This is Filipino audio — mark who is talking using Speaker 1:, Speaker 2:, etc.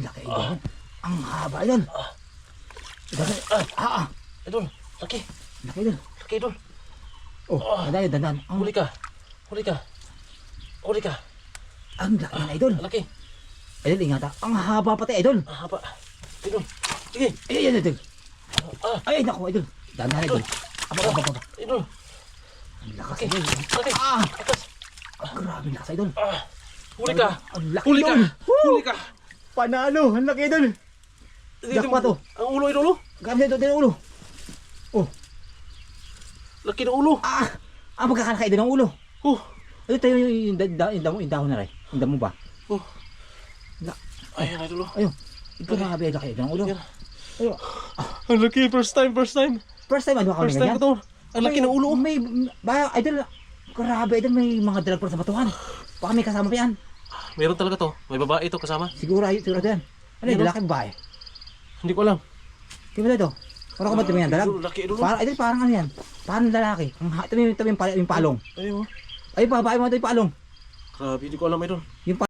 Speaker 1: Laki idol. Ang haba idol. Idol. Ah, ah.
Speaker 2: Idol, laki.
Speaker 1: Laki idol.
Speaker 2: Laki, idol.
Speaker 1: Oh, dandan yun, dandan. Ang,
Speaker 2: Huli ka. Huli ka. Huli ka.
Speaker 1: ang laki na idol.
Speaker 2: Laki.
Speaker 1: Idol, ingat ah. Ang haba pati idol.
Speaker 2: Ah, haba. Idol. Sige.
Speaker 1: Ay, ay, idol.
Speaker 2: Ah,
Speaker 1: Ay, naku idol. Dandan idol. Aba, aba, aba.
Speaker 2: idol.
Speaker 1: Ang lakas
Speaker 2: Laki.
Speaker 1: idol.
Speaker 2: Laki.
Speaker 1: Ah,
Speaker 2: Atas.
Speaker 1: grabe lakas idol.
Speaker 2: Ah. Huli ka.
Speaker 1: Ang laki
Speaker 2: Huli ka. Huli ka.
Speaker 1: Panalo, ang laki idol. Jackpot, oh.
Speaker 2: Ang ulo, idol. oh.
Speaker 1: Grabe idol, idol, ulo. Oh,
Speaker 2: Laki ng ulo.
Speaker 1: ah. Ah, magkakalaki idol ng ulo.
Speaker 2: Oh.
Speaker 1: Ito tayo yung, yung, yung, yung, yung, yung dahon na rin. Yung damo ba?
Speaker 2: Oh.
Speaker 1: La-
Speaker 2: Ayan, idol. oh.
Speaker 1: Ayun. Grabe ang laki idol ng ulo. Ayun.
Speaker 2: Ang laki. First time, first time.
Speaker 1: First time ano ka
Speaker 2: First time ko to. Ang laki ng ulo.
Speaker 1: May, ba, idol, grabe idol, may mga pa sa batuhan. Baka may kasama pa yan.
Speaker 2: Meron talaga to. May babae ito kasama.
Speaker 1: Siguro, ay, siguro yan. Ano yun,
Speaker 2: Meron.
Speaker 1: lalaki babae?
Speaker 2: Hindi ko alam.
Speaker 1: Di ba ito? Parang kumat yan, dalag.
Speaker 2: Idol, Laki, oh.
Speaker 1: Parang, idol, parang ano yan? Parang lalaki. Ang, ha- ito yung, ito yung, pal- yung palong.
Speaker 2: Ayun. oh.
Speaker 1: Ay, babae mo ito yung palong.
Speaker 2: Grabe, hindi ko alam, idol.
Speaker 1: Yung